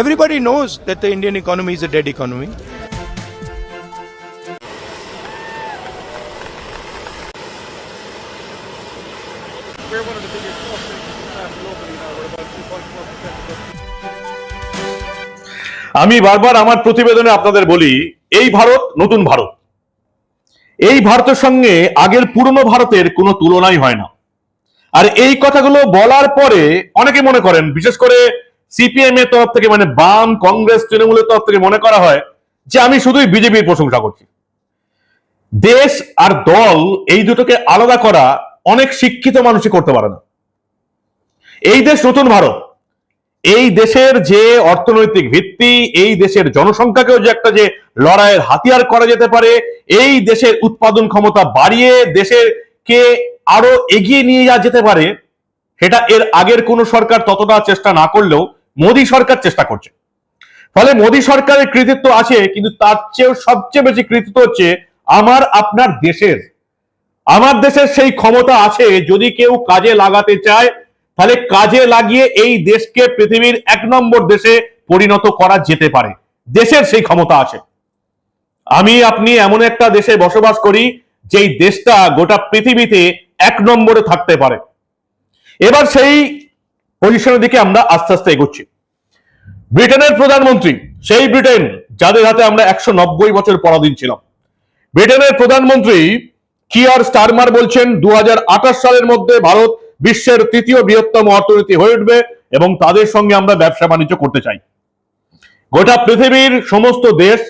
everybody knows that the Indian economy is a dead economy. আমি বারবার আমার প্রতিবেদনে আপনাদের বলি এই ভারত নতুন ভারত। এই ভারতের সঙ্গে আগের পুরনো ভারতের কোনো তুলনাই হয় না। আর এই কথাগুলো বলার পরে অনেকে মনে করেন বিশেষ করে সিপিএম এর তরফ থেকে মানে বাম কংগ্রেস তৃণমূলের তরফ থেকে মনে করা হয় যে আমি শুধুই বিজেপির প্রশংসা করছি। দেশ আর দল এই দুটোকে আলাদা করা অনেক শিক্ষিত মানুষই করতে পারে না। এই দেশ নতুন ভারত। এই দেশের যে অর্থনৈতিক ভিত্তি, এই দেশের জনসংখ্যাকেও যে একটা যে লড়াইয়ের হাতিয়ার করা যেতে পারে, এই দেশের উৎপাদন ক্ষমতা বাড়িয়ে দেশের কে আরও এগিয়ে নিয়ে যাওয়া যেতে পারে, সেটা এর আগের কোন সরকার ততটা চেষ্টা না করলেও মোদী সরকার চেষ্টা করছে। ফলে মোদী সরকারের কৃতিত্ব আছে, কিন্তু তার চেয়েও সবচেয়ে বেশি কৃতিত্ব হচ্ছে আমার, আপনার দেশের। আমার দেশের সেই ক্ষমতা আছে, যদি কেউ কাজে লাগাতে চায়, তাহলে কাজে লাগিয়ে এই দেশকে পৃথিবীর এক নম্বর দেশে পরিণত করা যেতে পারে। দেশের সেই ক্ষমতা আছে। আমি, আপনি এমন একটা দেশে বসবাস করি, যেই দেশটা গোটা পৃথিবীতে এক নম্বরে থাকতে পারে। এবার সেই পজিশনের দিকে আমরা আস্তে আস্তে এগোচ্ছি। ব্রিটেনের প্রধানমন্ত্রী, সেই ব্রিটেন যাদের হাতে আমরা একশো নব্বই বছর পরাধীন ছিলাম। ব্রিটেনের প্রধানমন্ত্রী কিয়ার স্টারমার বলছেন দু সালের মধ্যে ভারত বিশ্বের তৃতীয় বৃহত্তম অর্থনীতি হয়ে উঠবে এবং তাদের সঙ্গে আমরা ব্যবসা বাণিজ্য করতে চাই। গোটা পৃথিবীর সমস্ত দেশ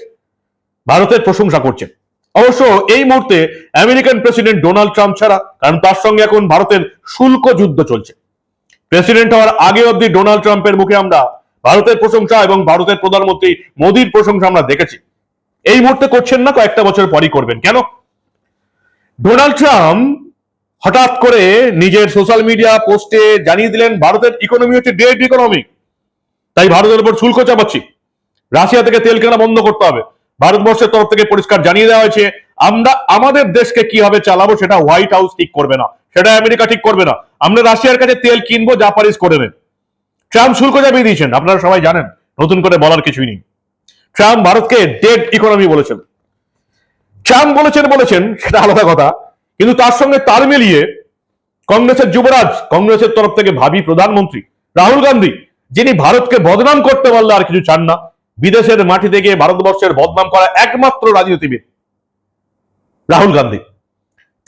ভারতের প্রশংসা করছে। অবশ্য এই মুহূর্তে আমেরিকান প্রেসিডেন্ট ডোনাল্ড ট্রাম্প ছাড়া, কারণ তার সঙ্গে এখন ভারতের শুল্ক যুদ্ধ চলছে। প্রেসিডেন্ট হওয়ার আগে অবধি ডোনাল্ড ট্রাম্পের মুখে আমরা ভারতের প্রশংসা এবং ভারতের প্রধানমন্ত্রী মোদীর প্রশংসা আমরা দেখেছি। এই মুহূর্তে করছেন না, কয়েকটা বছর পরই করবেন। কেন? ডোনাল্ড ট্রাম্প হঠাৎ করে নিজের সোশ্যাল মিডিয়া পোস্টে জানিয়ে দিলেন, ভারতের ইকোনমি হচ্ছে ডেড ইকোনমি তাই ভারতের উপর শুল্ক চাপাচ্ছি। রাশিয়া থেকে তেল কেনা বন্ধ করতে হবে। ভারতবর্ষের তরফ থেকে পরিষ্কার জানিয়ে দেওয়া হয়েছে, আমরা, আমাদের দেশকে কীভাবে চালাবো সেটা হোয়াইট হাউস ঠিক করবে না। সেটা আমেরিকা ঠিক করবে না। আমরা রাশিয়ার কাছে তেল কিনবো, যা করে নেন ট্রাম্প শুল্ক চাপিয়ে দিয়েছেন, আপনারা সবাই জানেন, নতুন করে বলার কিছুই নেই। ট্রাম্প ভারতকে ডেড ইকোনমি বলেছেন। ট্রাম্প বলেছেন বলেছেন, সেটা আলাদা কথা, কিন্তু তার সঙ্গে তাল মিলিয়ে কংগ্রেসের যুবরাজ, কংগ্রেসের তরফ থেকে ভাবি প্রধানমন্ত্রী রাহুল গান্ধী, যিনি ভারতকে বদনাম করতে পারলে আর কিছু চান না, বিদেশের মাটি থেকে ভারতবর্ষের বদনাম করা একমাত্র রাজনীতিবিদ রাহুল গান্ধী।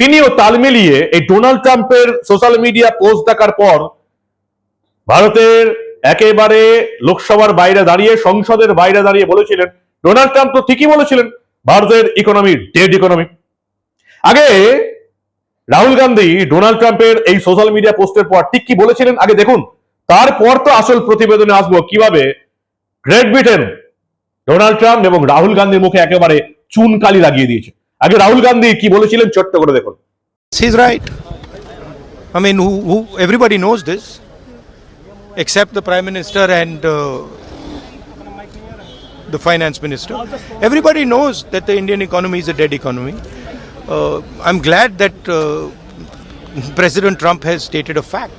তিনিও তাল মিলিয়ে এই ডোনাল্ড ট্রাম্পের সোশ্যাল মিডিয়া পোস্ট দেখার পর ভারতের একেবারে লোকসভার বাইরে দাঁড়িয়ে, সংসদের বাইরে দাঁড়িয়ে বলেছিলেন, ডোনাল্ড ট্রাম্প তো ঠিকই বলেছিলেন, ভারতের ইকোনমি ডেড ইকোনমি আগে রাহুল গান্ধী ডোনাল্ড ট্রাম্পের এই সোশ্যাল মিডিয়া পোস্টের পর ঠিক কি বলেছিলেন? আগে দেখুন, তারপর তো আসল প্রতিবেদনে আসব কীভাবে গ্রেট ব্রিটেন ডোনাল্ড ট্রাম্প এবং রাহুল গান্ধীর মুখে একেবারে চুনকালি লাগিয়ে দিয়েছে। আগে রাহুল গান্ধী কি বলেছিলেন ছোট্ট করে দেখুন He's right. I mean, who, who, everybody knows this, except the Prime Minister and uh, the Finance Minister. Everybody knows that the Indian economy is a dead economy. Uh, I'm glad that uh, President Trump has stated a fact.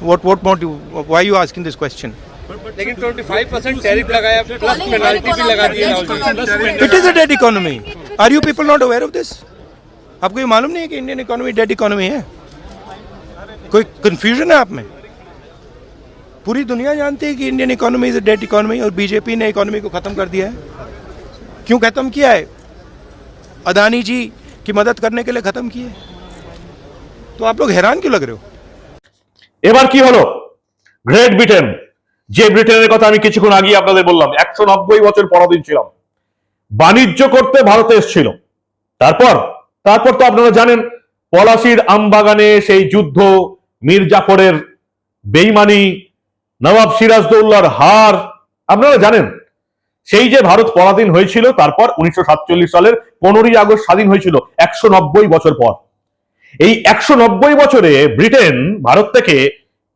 What, what more do you, why are you asking this question? लेकिन 25 percent tariff लगाया plus penalty भी लगा दी है Rahul ji It is a dead economy. Are you people not aware of this? आपको ये मालूम नहीं है कि इंडियन इकोनॉमी डेड इकोनॉमी है कोई कंफ्यूजन है आप में पूरी दुनिया जानती है कि Indian economy is a dead economy और बीजेपी ने इकोनॉमी को खत्म कर दिया है क्यों खत्म किया है अदानी जी की मदद करने के लिए खत्म किए तो आप लोग हैरान क्यों लग रहे हो এবার কি হলো গ্রেট ব্রিটেন যে ব্রিটেনের কথা আমি কিছুক্ষণ আগে আপনাদের বললাম একশো নব্বই বছর পরাধীন ছিলাম বাণিজ্য করতে ভারতে এসেছিল। তারপর তারপর তো আপনারা জানেন, পলাশির আমবাগানে সেই যুদ্ধ মীর জাফরের বেইমানি, নবাব সিরাজদৌল্লার হার, আপনারা জানেন? সেই যে ভারত পরাধীন হয়েছিল, তারপর উনিশশো সাতচল্লিশ সালের পনেরোই আগস্ট স্বাধীন হয়েছিল, একশো নব্বই বছর পর। এই একশো নব্বই বছরে ব্রিটেন ভারত থেকে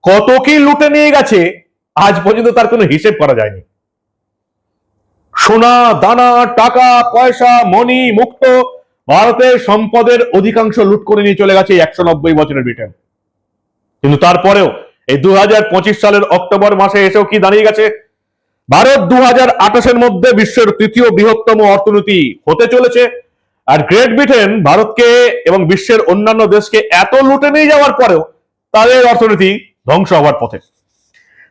কত কি লুটে নিয়ে গেছে, আজ পর্যন্ত তার কোনো হিসেব করা যায়নি। সোনা, দানা, টাকা, পয়সা মনি মুক্ত ভারতের সম্পদের অধিকাংশ লুট করে নিয়ে চলে গেছে একশো নব্বই বছরের ব্রিটেন। কিন্তু তারপরেও এই দু হাজার পঁচিশ সালের অক্টোবর মাসে এসেও কি দাঁড়িয়ে গেছে? ভারত দু হাজার মধ্যে বিশ্বের তৃতীয় বৃহত্তম অর্থনীতি হতে চলেছে আর গ্রেট ব্রিটেন ভারতকে এবং বিশ্বের অন্যান্য দেশকে এত লুটে নিয়ে যাওয়ার পরেও তাদের অর্থনীতি ধ্বংস হওয়ার পথে।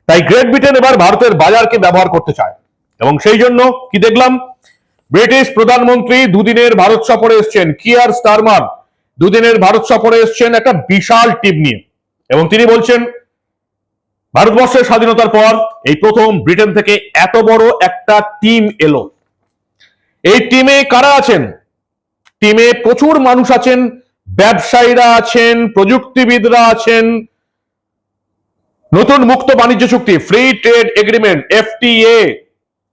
তাই গ্রেট ব্রিটেন এবার ভারতের বাজারকে ব্যবহার করতে চায়। এবং সেই জন্য কি দেখলাম? ব্রিটিশ প্রধানমন্ত্রী দুদিনের ভারত সফরে এসছেন। কিয়ার স্টারমার দুদিনের ভারত সফরে এসছেন একটা বিশাল টিম নিয়ে। এবং তিনি বলছেন, ভারতবর্ষের স্বাধীনতার পর এই প্রথম ব্রিটেন থেকে এত বড় একটা টিম এলো। এই টিমে কারা আছেন? টিমে প্রচুর মানুষ আছেন, ব্যবসায়ীরা আছেন, প্রযুক্তিবিদরা আছেন, নতুন মুক্ত বাণিজ্য চুক্তি ফ্রি ট্রেড এগ্রিমেন্ট এফটিএ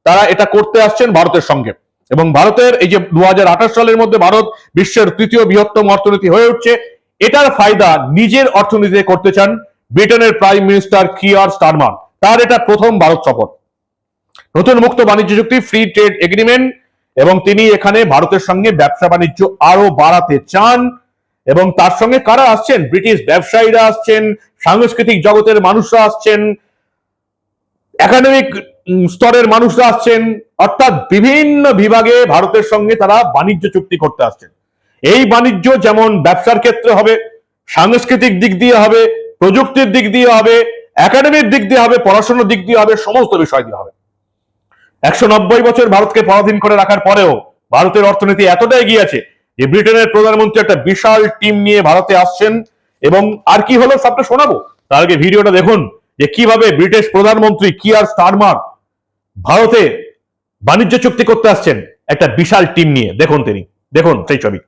তারা এটা করতে আসছেন ভারতের সঙ্গে। এবং ভারতের এই যে দুহাজার আঠাশ সালের মধ্যে ভারত বিশ্বের তৃতীয় বৃহত্তম অর্থনীতি হয়ে উঠছে, এটার ফায়দা নিজের অর্থনীতিতে করতে চান ব্রিটেনের প্রাইম মিনিস্টার কিয়ার স্টারমার তার এটা প্রথম ভারত সফর। নতুন মুক্ত বাণিজ্য চুক্তি ফ্রি ট্রেড এগ্রিমেন্ট এবং তিনি এখানে ভারতের সঙ্গে ব্যবসা বাণিজ্য আরও বাড়াতে চান। এবং তার সঙ্গে কারা আসছেন? ব্রিটিশ ব্যবসায়ীরা আসছেন, সাংস্কৃতিক জগতের মানুষরা আসছেন একাডেমিক স্তরের মানুষরা আসছেন, অর্থাৎ বিভিন্ন বিভাগে ভারতের সঙ্গে তারা বাণিজ্য চুক্তি করতে আসছেন। এই বাণিজ্য যেমন ব্যবসার ক্ষেত্রে হবে, সাংস্কৃতিক দিক দিয়ে হবে, প্রযুক্তির দিক দিয়ে হবে, একাডেমির দিক দিয়ে হবে, পড়াশোনার দিক দিয়ে হবে, সমস্ত বিষয় দিয়ে হবে। একশো নব্বই বছর ভারতকে পরাধীন করে রাখার পরেও ভারতের অর্থনীতি এতটা এগিয়ে আছে যে ব্রিটেনের প্রধানমন্ত্রী একটা বিশাল টিম নিয়ে ভারতে আসছেন এবং আর কি হলো সবটা শোনাবো? তার আগে ভিডিওটা দেখুন যে কীভাবে ব্রিটিশ প্রধানমন্ত্রী কিয়ার স্টারমার ভারতে বাণিজ্য চুক্তি করতে আসছেন একটা বিশাল টিম নিয়ে। দেখুন তিনি। দেখুন সেই ছবি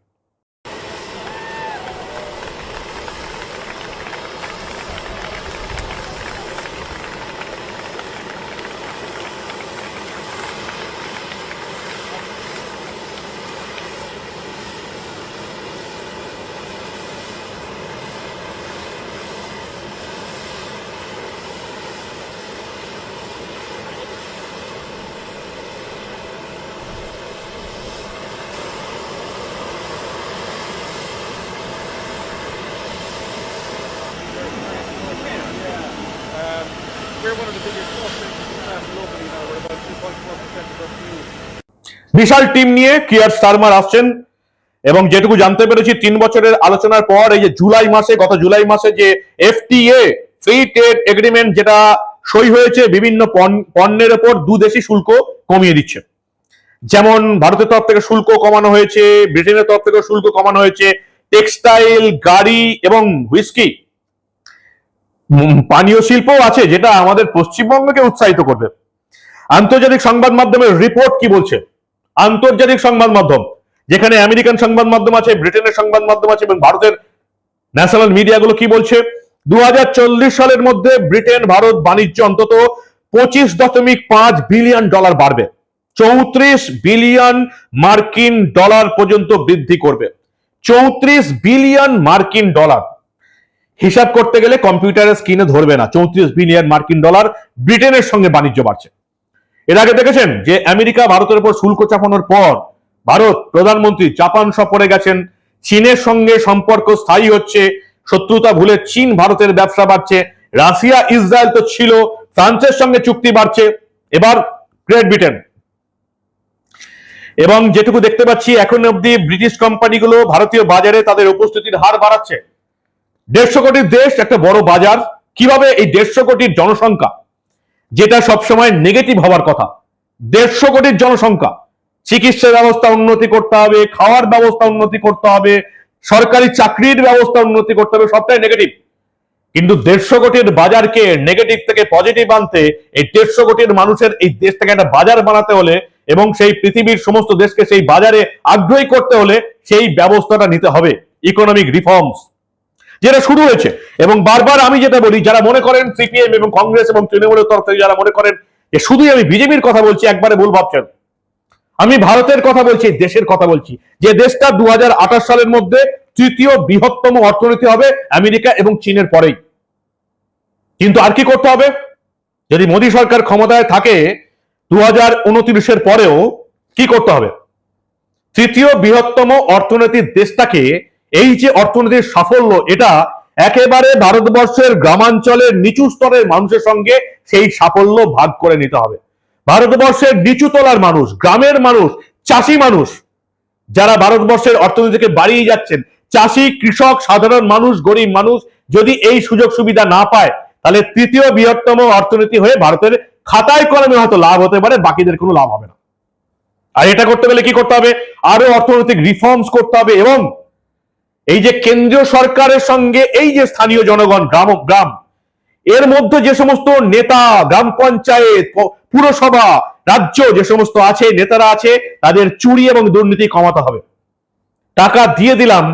Um, we're one of the biggest off-takers in the globally now. We're about 2.4% of our fuel. বিশাল টিম নিয়ে কিয়ার স্টারমার আসছেন। এবং যেটুকু জানতে পেরেছি, তিন বছরের আলোচনার পর এই যে জুলাই মাসে, গত জুলাই মাসে যে এফটিএ, ফ্রি ট্রেড এগ্রিমেন্ট যেটা সই হয়েছে, বিভিন্ন পণ্য- পণ্যের ওপর দু দেশি শুল্ক কমিয়ে দিচ্ছে। যেমন ভারতের তরফ থেকে শুল্ক কমানো হয়েছে, ব্রিটেনের তরফ থেকে শুল্ক কমানো হয়েছে, টেক্সটাইল, গাড়ি এবং হুইস্কি। পানীয় শিল্পও আছে, যেটা আমাদের পশ্চিমবঙ্গকে উৎসাহিত করবে। আন্তর্জাতিক সংবাদ মাধ্যমের রিপোর্ট কি বলছে? আন্তর্জাতিক সংবাদ মাধ্যম, যেখানে আমেরিকান সংবাদ মাধ্যম আছে, ব্রিটেনের সংবাদ মাধ্যম আছে এবং ভারতের ন্যাশনাল মিডিয়াগুলো কি বলছে? দু হাজার চল্লিশ সালের মধ্যে ব্রিটেন, ভারত বাণিজ্য অন্তত পঁচিশ দশমিক পাঁচ বিলিয়ন ডলার বাড়বে। চৌত্রিশ বিলিয়ন মার্কিন ডলার পর্যন্ত বৃদ্ধি করবে। চৌত্রিশ বিলিয়ন মার্কিন ডলার। হিসাব করতে গেলে কম্পিউটারের স্ক্রিনে ধরবে না। চৌত্রিশ বিলিয়ন মার্কিন ডলার ব্রিটেনের সঙ্গে বাণিজ্য বাড়ছে। এর আগে দেখেছেন যে আমেরিকা ভারতের উপর শুল্ক চাপানোর পর ভারত প্রধানমন্ত্রী জাপান সফরে গেছেন। চীনের সঙ্গে সম্পর্ক স্থায়ী হচ্ছে। শত্রুতা ভুলে চীন ভারতের ব্যবসা বাড়ছে। রাশিয়া, ইসরায়েল তো ছিল। ফ্রান্সের সঙ্গে চুক্তি বাড়ছে। এবার গ্রেট ব্রিটেন। এবং যেটুকু দেখতে পাচ্ছি, এখন অব্দি ব্রিটিশ কোম্পানিগুলো ভারতীয় বাজারে তাদের উপস্থিতির হার বাড়াচ্ছে। দেড়শো কোটির দেশ, একটা বড় বাজার। কীভাবে এই দেড়শো কোটির জনসংখ্যা যেটা সবসময় নেগেটিভ হওয়ার কথা। দেড়শো কোটির জনসংখ্যা। চিকিৎসা ব্যবস্থা উন্নতি করতে হবে, খাওয়ার ব্যবস্থা উন্নতি করতে হবে, সরকারি চাকরির ব্যবস্থা উন্নতি করতে হবে, সবটাই নেগেটিভ কিন্তু দেড়শো কোটির বাজারকে নেগেটিভ থেকে পজিটিভ আনতে, এই দেড়শো কোটির মানুষের এই দেশটাকে একটা বাজার বানাতে হলে এবং সেই পৃথিবীর সমস্ত দেশকে সেই বাজারে আগ্রহী করতে হলে সেই ব্যবস্থাটা নিতে হবে। ইকোনমিক রিফর্মস যেটা শুরু হয়েছে। এবং বারবার আমি যেটা বলি, যারা মনে করেন সিপিএম এবং কংগ্রেস এবং তৃণমূলের তরফ থেকে যারা মনে করেন যে শুধুই আমি বিজেপির কথা বলছি, একবারে ভুল ভাবছেন। আমি ভারতের কথা বলছি, দেশের কথা বলছি। যে দেশটা দুহাজার আঠাশ সালের মধ্যে তৃতীয় বৃহত্তম অর্থনীতি হবে আমেরিকা এবং চীনের পরেই। কিন্তু আর কি করতে হবে? যদি মোদী সরকার ক্ষমতায় থাকে দু হাজার পরেও কি করতে হবে? তৃতীয় বৃহত্তম অর্থনীতির দেশটাকে এই যে অর্থনীতির সাফল্য, এটা একেবারে ভারতবর্ষের গ্রামাঞ্চলের নিচু স্তরের মানুষের সঙ্গে সেই সাফল্য ভাগ করে নিতে হবে। ভারতবর্ষের নিচু তলার মানুষ, গ্রামের মানুষ, চাষি মানুষ, যারা ভারতবর্ষের অর্থনীতিকে বাড়িয়ে যাচ্ছেন, চাষি, কৃষক, সাধারণ মানুষ, গরিব মানুষ, যদি এই সুযোগ সুবিধা না পায়, তাহলে তৃতীয় বৃহত্তম অর্থনীতি হয়ে ভারতের খাতায় কলমে হয়তো লাভ হতে পারে, বাকিদের কোনো লাভ হবে না। আর এটা করতে গেলে কি করতে হবে? আরও অর্থনৈতিক রিফর্মস করতে হবে এবং এই যে কেন্দ্রীয় সরকারের সঙ্গে এই যে স্থানীয় জনগণ, গ্রাম গ্রাম, এর মধ্যে যে সমস্ত নেতা, গ্রাম পঞ্চায়েত পুরসভা, রাজ্য যে সমস্ত আছে, নেতারা আছে, তাদের চুরি এবং দুর্নীতি কমাতে হবে। টাকা দিয়ে দিলাম,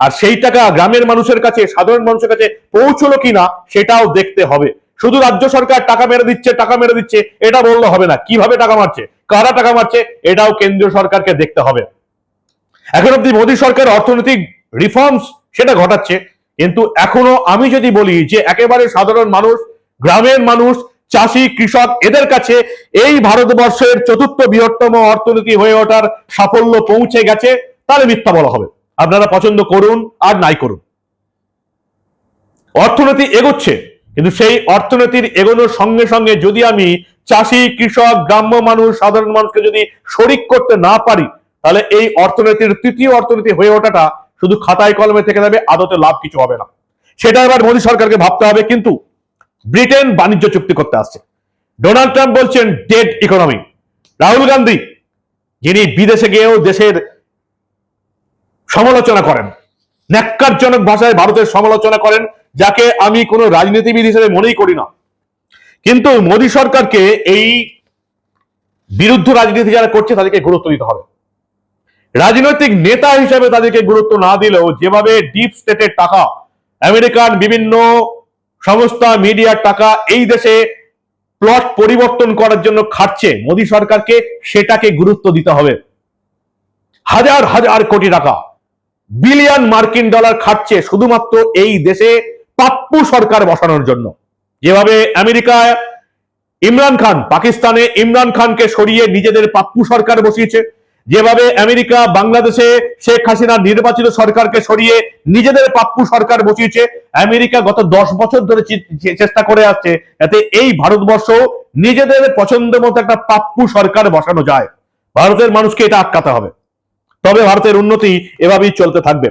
আর সেই টাকা গ্রামের মানুষের কাছে, সাধারণ মানুষের কাছে পৌঁছলো কিনা, সেটাও দেখতে হবে। শুধু রাজ্য সরকার টাকা মেরে দিচ্ছে, টাকা মেরে দিচ্ছে, এটা বললে হবে না। কীভাবে টাকা মারছে? কারা টাকা মারছে? এটাও কেন্দ্রীয় সরকারকে দেখতে হবে। এখন অব্দি মোদী সরকার অর্থনৈতিক রিফর্মস সেটা ঘটাচ্ছে। কিন্তু এখনও আমি যদি বলি যে একেবারে সাধারণ মানুষ, গ্রামের মানুষ, চাষি, কৃষক, এদের কাছে এই ভারতবর্ষের চতুর্থ বৃহত্তম অর্থনীতি হয়ে ওঠার সাফল্য পৌঁছে গেছে, তাহলে মিথ্যা বলা হবে। আপনারা পছন্দ করুন আর নাই করুন। অর্থনীতি এগোচ্ছে, কিন্তু সেই অর্থনীতির এগোনোর সঙ্গে সঙ্গে যদি আমি চাষি, কৃষক, গ্রাম্য মানুষ, সাধারণ মানুষকে যদি শরিক করতে না পারি, তাহলে এই অর্থনীতির তৃতীয় অর্থনীতি হয়ে ওঠাটা শুধু খাতায় কলমে থেকে যাবে, আদতে লাভ কিছু হবে না। সেটা এবার মোদী সরকারকে ভাবতে হবে, কিন্তু ব্রিটেন বাণিজ্য চুক্তি করতে আসছে। ডোনাল্ড ট্রাম্প বলছেন ডেড ইকোনমি রাহুল গান্ধী, যিনি বিদেশে গিয়েও দেশের সমালোচনা করেন, ন্যাক্কারজনক ভাষায় ভারতের সমালোচনা করেন, যাকে আমি কোনো রাজনীতিবিদ হিসেবে মনেই করি না। কিন্তু মোদী সরকারকে এই বিরুদ্ধ রাজনীতি যারা করছে, তাদেরকে গুরুত্ব দিতে হবে। রাজনৈতিক নেতা হিসেবে তাদেরকে গুরুত্ব না দিলেও যেভাবে ডিপ স্টেটের টাকা আমেরিকান বিভিন্ন সংস্থা, মিডিয়ার টাকা এই দেশে প্লট পরিবর্তন করার জন্য খাটছে, মোদী সরকারকে সেটাকে গুরুত্ব দিতে হবে। হাজার হাজার কোটি টাকা বিলিয়ন মার্কিন ডলার খাটছে শুধুমাত্র এই দেশে পাপ্পু সরকার বসানোর জন্য। যেভাবে আমেরিকায় ইমরান খান, পাকিস্তানে ইমরান খানকে সরিয়ে নিজেদের পাপ্পু সরকার বসিয়েছে যেভাবে আমেরিকা, বাংলাদেশে শেখ হাসিনার নির্বাচিত সরকারকে সরিয়ে নিজেদের পাপ্পু সরকার বসিয়েছে, আমেরিকা গত দশ বছর ধরে চেষ্টা করে আসছে যাতে এই ভারতবর্ষ নিজেদের পছন্দ মতো একটা পাপ্পু সরকার বসানো যায়। ভারতের মানুষকে এটা আটকাতে হবে। তবে ভারতের উন্নতি এভাবেই চলতে থাকবে।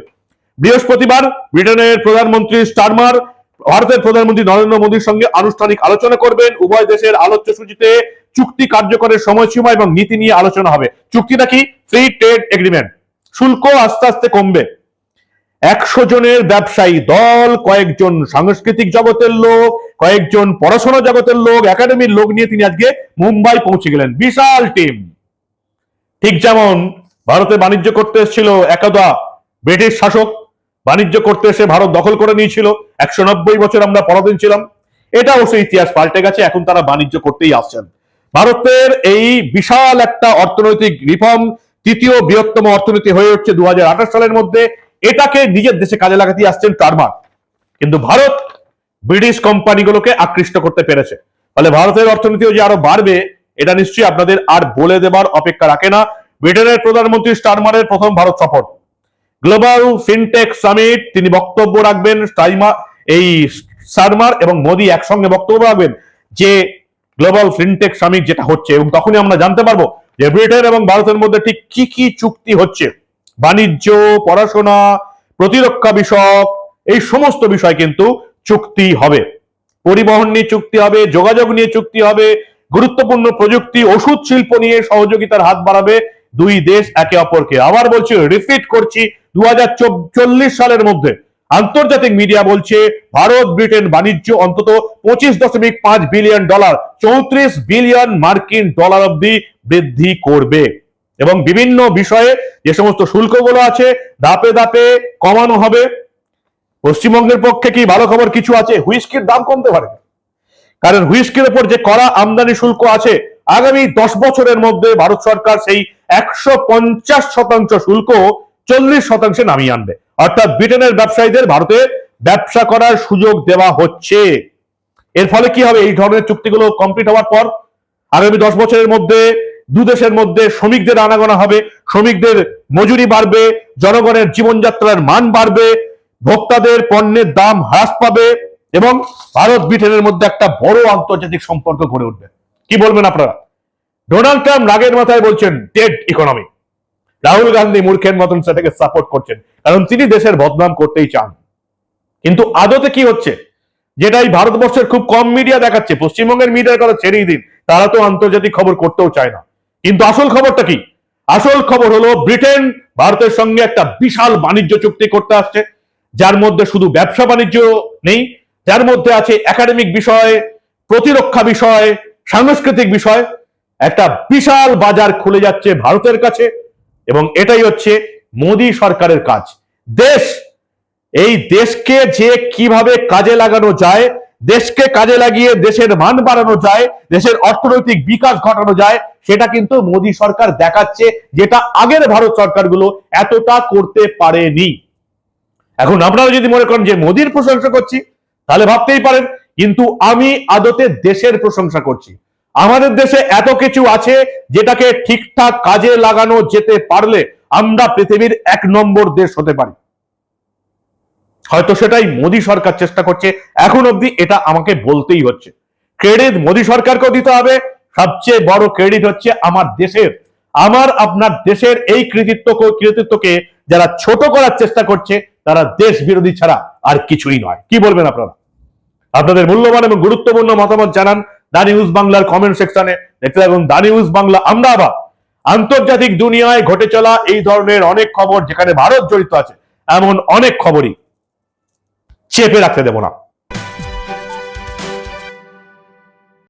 বৃহস্পতিবার ব্রিটেনের প্রধানমন্ত্রী স্টারমার, ভারতের প্রধানমন্ত্রী নরেন্দ্র মোদীর সঙ্গে আনুষ্ঠানিক আলোচনা করবেন। উভয় দেশের আলোচ্য সূচিতে চুক্তি কার্যকরের সময়সীমা এবং নীতি নিয়ে আলোচনা হবে। চুক্তিটা কি? ফ্রি ট্রেড এগ্রিমেন্ট শুল্ক আস্তে আস্তে কমবে। একশো জনের ব্যবসায়ী দল, কয়েকজন সাংস্কৃতিক জগতের লোক, কয়েকজন পড়াশোনা জগতের লোক, একাডেমির লোক নিয়ে তিনি আজকে মুম্বাই পৌঁছে গেলেন। বিশাল টিম ঠিক যেমন ভারতে বাণিজ্য করতে এসেছিল একদা ব্রিটিশ শাসক। বাণিজ্য করতে এসে ভারত দখল করে নিয়েছিল। একশো নব্বই বছর আমরা পরাধীন ছিলাম। এটাও সেই ইতিহাস পাল্টে গেছে। এখন তারা বাণিজ্য করতেই আসছেন। ভারতের এই বিশাল একটা অর্থনৈতিক রিফর্ম তৃতীয় বৃহত্তম অর্থনীতি হয়ে উঠছে দু সালের মধ্যে। এটাকে নিজের দেশে কাজে লাগাতে আসছেন টারমার কিন্তু ভারত ব্রিটিশ কোম্পানিগুলোকে আকৃষ্ট করতে পেরেছে। ফলে ভারতের অর্থনীতিও যে আরও বাড়বে, এটা নিশ্চয়ই আপনাদের আর বলে দেবার অপেক্ষা রাখে না। ব্রিটেনের প্রধানমন্ত্রী স্টারমারের প্রথম ভারত সফর। গ্লোবাল ফিনটেক সামিট, তিনি বক্তব্য রাখবেন এই সারমার এবং মোদী একসঙ্গে বক্তব্য রাখবেন যে গ্লোবাল ফিনটেক সামিট যেটা হচ্ছে এবং তখনই আমরা জানতে পারব যে ব্রিটেন এবং ভারতের মধ্যে ঠিক কি কি চুক্তি হচ্ছে। বাণিজ্য, পড়াশোনা, প্রতিরক্ষা বিষয়ক, এই সমস্ত বিষয় কিন্তু চুক্তি হবে। পরিবহন নিয়ে চুক্তি হবে, যোগাযোগ নিয়ে চুক্তি হবে, গুরুত্বপূর্ণ প্রযুক্তি, ওষুধ শিল্প নিয়ে সহযোগিতার হাত বাড়াবে দুই দেশ একে অপরকে। আবার বলছি রিপিট করছি দু সালের মধ্যে আন্তর্জাতিক মিডিয়া বলছে, ভারত, ব্রিটেন বাণিজ্য অন্তত পঁচিশ দশমিক পাঁচ বিলিয়ন ডলার, চৌত্রিশ বিলিয়ন মার্কিন ডলার অব্দি বৃদ্ধি করবে। এবং বিভিন্ন বিষয়ে যে সমস্ত শুল্কগুলো আছে, ধাপে ধাপে কমানো হবে। পশ্চিমবঙ্গের পক্ষে কি ভালো খবর কিছু আছে? হুইস্কির দাম কমতে পারে। কারণ হুইস্কির উপর যে করা আমদানি শুল্ক আছে, আগামী দশ বছরের মধ্যে ভারত সরকার সেই একশো পঞ্চাশ শতাংশ শুল্ক চল্লিশ শতাংশে নামিয়ে আনবে। অর্থাৎ ব্রিটেনের ব্যবসায়ীদের ভারতে ব্যবসা করার সুযোগ দেওয়া হচ্ছে। এর ফলে কি হবে? এই ধরনের চুক্তিগুলো কমপ্লিট হওয়ার পর আগামী দশ বছরের মধ্যে দু দেশের মধ্যে শ্রমিকদের আনাগোনা হবে, শ্রমিকদের মজুরি বাড়বে, জনগণের জীবনযাত্রার মান বাড়বে, ভোক্তাদের পণ্যের দাম হ্রাস পাবে এবং ভারত ব্রিটেনের মধ্যে একটা বড় আন্তর্জাতিক সম্পর্ক গড়ে উঠবে। কি বলবেন আপনারা? ডোনাল্ড ট্রাম্প রাগের মাথায় বলছেন ডেড ইকোনমি রাহুল গান্ধী মূর্খের মতন সেটাকে সাপোর্ট করছেন। কারণ তিনি দেশের বদনাম করতেই চান। কিন্তু আদতে কি হচ্ছে? যেটা এই ভারতবর্ষের খুব কম মিডিয়া দেখাচ্ছে, পশ্চিমবঙ্গের মিডিয়ার কথা ছেড়েই দিন, তারা তো আন্তর্জাতিক খবর করতেও চায় না। কিন্তু আসল খবরটা কি? আসল খবর হলো ব্রিটেন ভারতের সঙ্গে একটা বিশাল বাণিজ্য চুক্তি করতে আসছে, যার মধ্যে শুধু ব্যবসা বাণিজ্য নেই, যার মধ্যে আছে একাডেমিক বিষয়, প্রতিরক্ষা বিষয়, সাংস্কৃতিক বিষয়। একটা বিশাল বাজার খুলে যাচ্ছে ভারতের কাছে। এবং এটাই হচ্ছে মোদী সরকারের কাজ। দেশ, এই দেশকে যে কীভাবে কাজে লাগানো যায়, দেশকে কাজে লাগিয়ে দেশের মান বাড়ানো যায়, দেশের অর্থনৈতিক বিকাশ ঘটানো যায়, সেটা কিন্তু মোদী সরকার দেখাচ্ছে যেটা আগের ভারত সরকারগুলো এতটা করতে পারেনি। এখন আপনারা যদি মনে করেন যে মোদীর প্রশংসা করছি, তাহলে ভাবতেই পারেন, কিন্তু আমি আদতে দেশের প্রশংসা করছি। আমাদের দেশে এত কিছু আছে যেটাকে ঠিকঠাক কাজে লাগানো যেতে পারলে আমরা পৃথিবীর এক নম্বর দেশ হতে পারি। হয়তো সেটাই মোদী সরকার চেষ্টা করছে, এখন অবধি এটা আমাকে বলতেই হচ্ছে। ক্রেডিট মোদী সরকারকেও দিতে হবে, সবচেয়ে বড় ক্রেডিট হচ্ছে আমার দেশের। আমার, আপনার দেশের এই কৃতিত্ব কৃতিত্বকে যারা ছোট করার চেষ্টা করছে, তারা দেশ বিরোধী ছাড়া আর কিছুই নয়। কি বলবেন আপনারা? আপনাদের মূল্যবান এবং গুরুত্বপূর্ণ মতামত জানান। দা নিউজ বাংলার কমেন্ট সেকশনে দেখতে থাকুন। দা নিউজ বাংলা আমরা আবার আন্তর্জাতিক দুনিয়ায় ঘটে চলা এই ধরনের অনেক খবর যেখানে ভারত জড়িত আছে, এমন অনেক খবরই চেপে রাখতে দেব না।